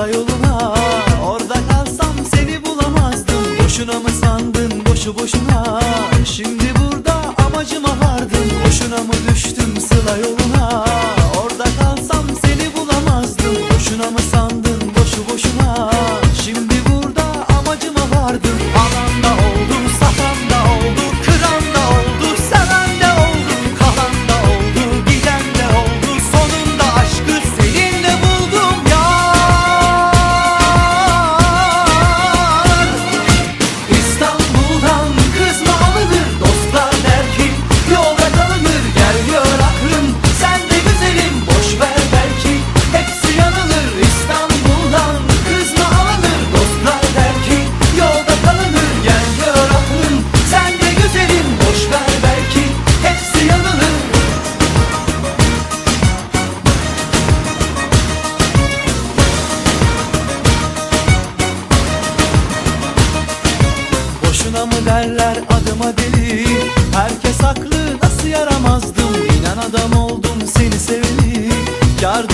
Sıla yoluna Orada kalsam seni bulamazdım. Boşuna mı sandın boşu boşuna? Şimdi burada amacıma vardım Boşuna mı düştüm sıla yoluna? Orada kalsam seni bulamazdım. Boşuna mı sandın boşu boşuna? Şimdi burada amacıma vardım Boşuna mı derler adıma deli? Herkes haklı nasıl yaramazdım? İnan adam oldum seni seveli. Yar